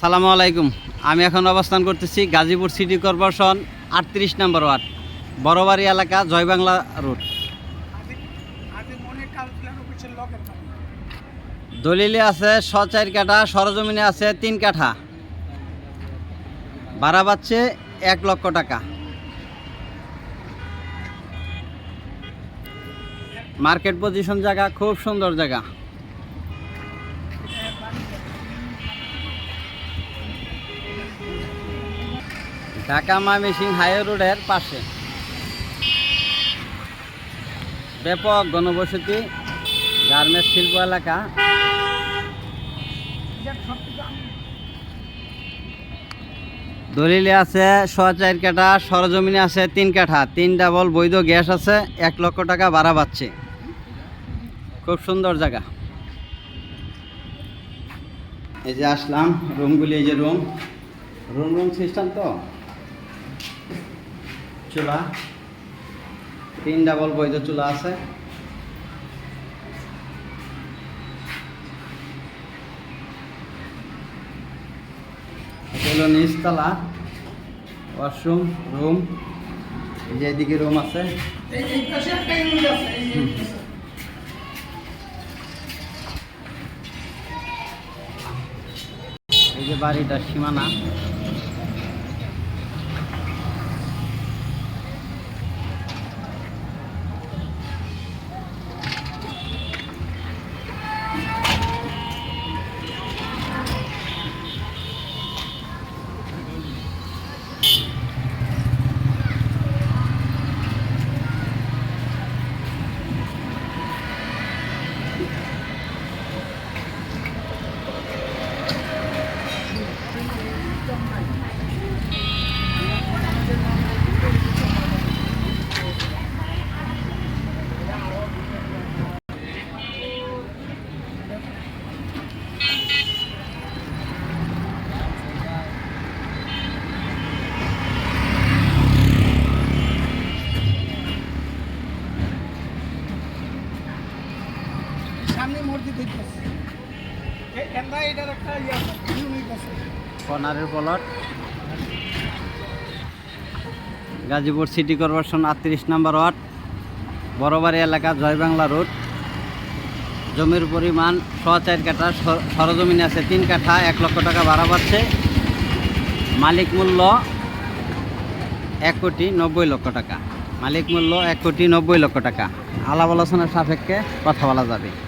সালামু আলাইকুম। আমি এখন অবস্থান করতেছি গাজীপুর সিটি কর্পোরেশন আটত্রিশ নম্বর ওয়ার্ড, বড়বাড়ি এলাকা, জয়বাংলা রোড। দলিলে আছে ছ চার কাঠা, সরজমিনে আছে তিন কাঠা। ভাড়া পাচ্ছে এক লক্ষ টাকা। মার্কেট পজিশন জায়গা, খুব সুন্দর জায়গা। ঢাকা ময়মনসিংহ হাইওয়ে রোডের পাশে। ব্যাপক গণবসতি, গার্মেন্টস শিল্প এলাকা। দলিলে আছে ছ চার কাঠা, সরজমিনে আছে তিন কাঠা, তিন ডাবল বৈধ গ্যাস আছে, এক লক্ষ টাকা ভাড়া পাচ্ছে। খুব সুন্দর জায়গা। এই যে আসলাম রুমগুলি এই যে রুম। রুম রুম সিস্টেম তো? চুলা। তিন ডাবল বৈধ চুলা আছে। হলো নিচতলা ওয়াশরুম রুম এই যে এদিকে রুম আছে। এই যে বাড়িটার সীমানা। সামনে মসজিদ হইতেছে। গাজীপুর সিটি কর্পোরেশন আটত্রিশ নম্বর ওয়ার্ড, বড়বাড়ি এলাকা জয়বাংলা রোড। জমির পরিমাণ ছ চার কাঠা, সর- সরজমিনে আছে তিন কাঠা, এক লক্ষ টাকা ভাড়া পাচ্ছে মালিক মূল্য এক কোটি নব্বই লক্ষ টাকা। মালিক মূল্য এক কোটি নব্বই লক্ষ টাকা। আলাপ আলোচনার সাপেক্ষে কথা বলা যাবে।